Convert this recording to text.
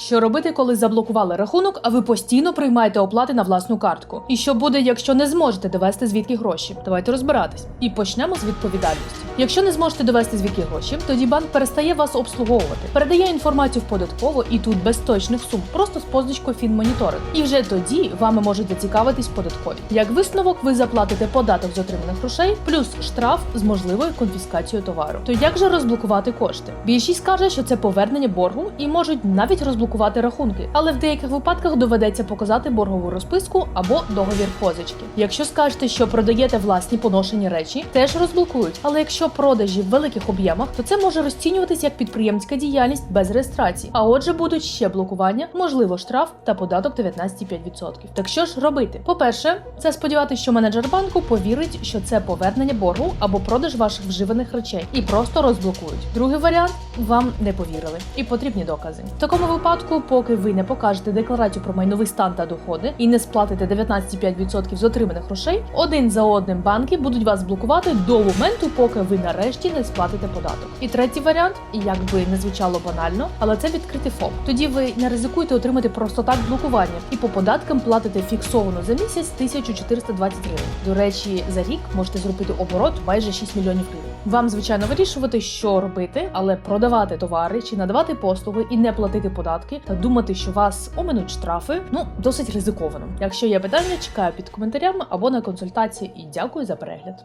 Що робити, коли заблокували рахунок, а ви постійно приймаєте оплати на власну картку? І що буде, якщо не зможете довести звідки гроші? Давайте розбиратись. І почнемо з відповідальності. Якщо не зможете довести звідки гроші, тоді банк перестає вас обслуговувати, передає інформацію в податково і тут без точних сум, просто з позначкою фінмоніторинг. І вже тоді вами можуть зацікавитись податкові. Як висновок, ви заплатите податок з отриманих грошей плюс штраф з можливою конфіскацією товару. То як же розблокувати кошти? Більшість каже, що це повернення боргу і можуть навіть розблокувати рахунки, але в деяких випадках доведеться показати боргову розписку або договір позички. Якщо скажете, що продаєте власні поношені речі, теж розблокують. Але якщо продажі в великих об'ємах, то це може розцінюватись як підприємська діяльність без реєстрації. А отже, будуть ще блокування, можливо, штраф та податок 19,5%. Так що ж робити? По-перше, це сподіватися, що менеджер банку повірить, що це повернення боргу або продаж ваших вживаних речей і просто розблокують. Другий варіант вам не повірили і потрібні докази. В такому випадку, поки ви не покажете декларацію про майновий стан та доходи і не сплатите 19,5% з отриманих грошей, один за одним банки будуть вас блокувати до моменту, поки ви нарешті не сплатите податок. І третій варіант, як би не звучало банально, але це відкритий ФОП. Тоді ви не ризикуєте отримати просто так блокування і по податкам платите фіксовано за місяць 1420 гривень. До речі, за рік можете зробити оборот майже 6 мільйонів гривень. Вам звичайно вирішувати, що робити, але продавати товари чи надавати послуги і не платити податки та думати, що вас оминуть штрафи, ну досить ризиковано. Якщо є питання, чекаю під коментарями або на консультації і дякую за перегляд.